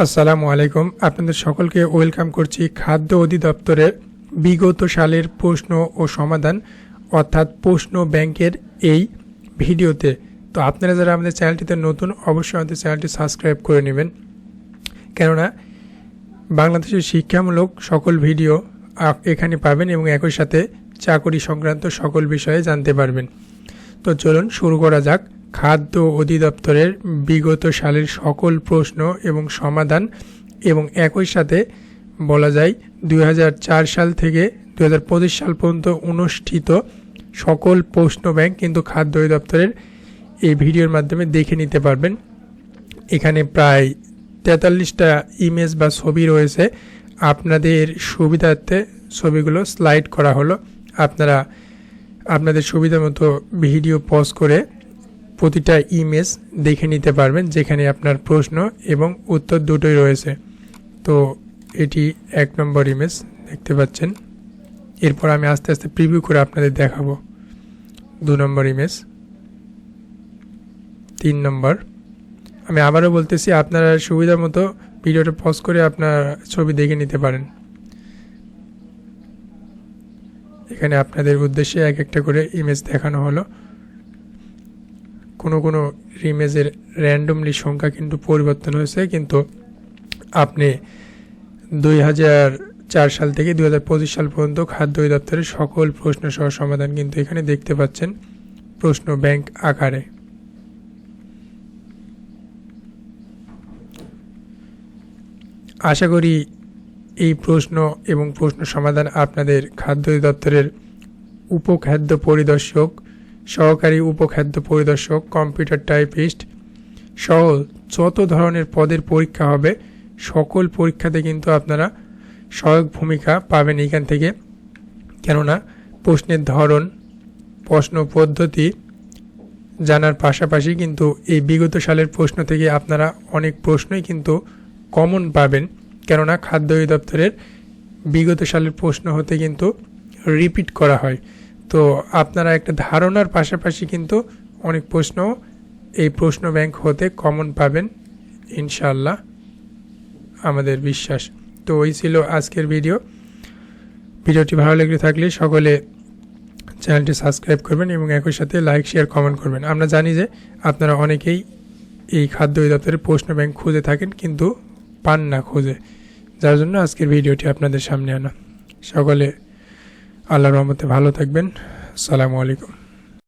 আসসালামু আলাইকুম। আপনাদের সকলকে ওয়েলকাম করছি খাদ্য অধিদপ্তরের বিগত সালের প্রশ্ন ও সমাধান, অর্থাৎ প্রশ্ন ব্যাংকের এই ভিডিওতে। তো আপনারা যারা আমাদের চ্যানেলটিতে নতুন, অবশ্যই আমাদের চ্যানেলটি সাবস্ক্রাইব করে নেবেন। কেননা, বাংলাদেশের শিক্ষামূলক সকল ভিডিও এখানে পাবেন এবং একই সাথে চাকরি সংক্রান্ত সকল বিষয়ে জানতে পারবেন। তো চলুন শুরু করা যাক। খাদ্য অধিদপ্তরের বিগত সালের সকল প্রশ্ন এবং সমাধান এবং একই সাথে বলা যায় দু হাজার চার সাল থেকে দু হাজার পঁচিশ সাল পর্যন্ত অনুষ্ঠিত সকল প্রশ্ন ব্যাংক কিন্তু খাদ্য অধিদপ্তরের এই ভিডিওর মাধ্যমে দেখে নিতে পারবেন। এখানে প্রায় তেতাল্লিশটা ইমেজ বা ছবি রয়েছে। আপনাদের সুবিধার্থে ছবিগুলো স্লাইড করা হলো। আপনারা আপনাদের সুবিধা মতো ভিডিও পজ করে প্রতিটা ইমেজ দেখে নিতে পারবেন, যেখানে আপনার প্রশ্ন এবং উত্তর দুটোই রয়েছে। তো এটি এক নম্বর ইমেজ, দেখতে পাচ্ছেন। এরপর আমি আস্তে আস্তে প্রিভিউ করে আপনাদের দেখাবো। দু নম্বর ইমেজ। তিন নম্বর। আমি আবারও বলতেছি, আপনারা সুবিধা মতো ভিডিওটা পজ করে আপনার ছবি দেখে নিতে পারেন। এখানে আপনাদের উদ্দেশ্যে এক একটা করে ইমেজ দেখানো হলো। কোনো কোনো ইমেজের র্যান্ডমলি সংখ্যা কিন্তু পরিবর্তন হয়েছে, কিন্তু আপনি দুই হাজার চার সাল থেকে দুই হাজার পঁচিশ সাল পর্যন্ত খাদ্য অধিদপ্তরের সকল প্রশ্ন সহ সমাধান কিন্তু এখানে দেখতে পাচ্ছেন প্রশ্ন ব্যাংক আকারে। আশা করি এই প্রশ্ন এবং প্রশ্ন সমাধান আপনাদের খাদ্য অধিদপ্তরের উপখাদ্য পরিদর্শক সহকারী উপখাদ্য পরিদর্শক কম্পিউটার টাইপিস্ট সহ যত ধরনের পদের পরীক্ষা হবে, সকল পরীক্ষাতে কিন্তু আপনারা সহায়ক ভূমিকা পাবেন এখান থেকে। কেননা, প্রশ্নের ধরন, প্রশ্ন পদ্ধতি জানার পাশাপাশি কিন্তু এই বিগত সালের প্রশ্ন থেকে আপনারা অনেক প্রশ্নই কিন্তু কমন পাবেন। কেননা, খাদ্য অধিদপ্তরের বিগত সালের প্রশ্ন হতে কিন্তু রিপিট করা হয়। তো আপনারা একটা ধারণার পাশাপাশি কিন্তু অনেক প্রশ্ন এই প্রশ্ন ব্যাংক হতে কমন পাবেন ইনশাল্লাহ আমাদের বিশ্বাস। তো ওই ছিল আজকের ভিডিও ভিডিওটি ভালো লেগে থাকলে সকলে চ্যানেলটি সাবস্ক্রাইব করবেন এবং একই সাথে লাইক শেয়ার কমেন্ট করবেন। আমরা জানি যে আপনারা অনেকেই এই খাদ্য অধিদপ্তরের প্রশ্ন ব্যাংক খুঁজে থাকেন কিন্তু পান না খুঁজে। যার জন্য আজকের ভিডিওটি আপনাদের সামনে আনা। সকলে আল্লাহর রহমতে ভালো থাকবেন। সালামু আলাইকুম।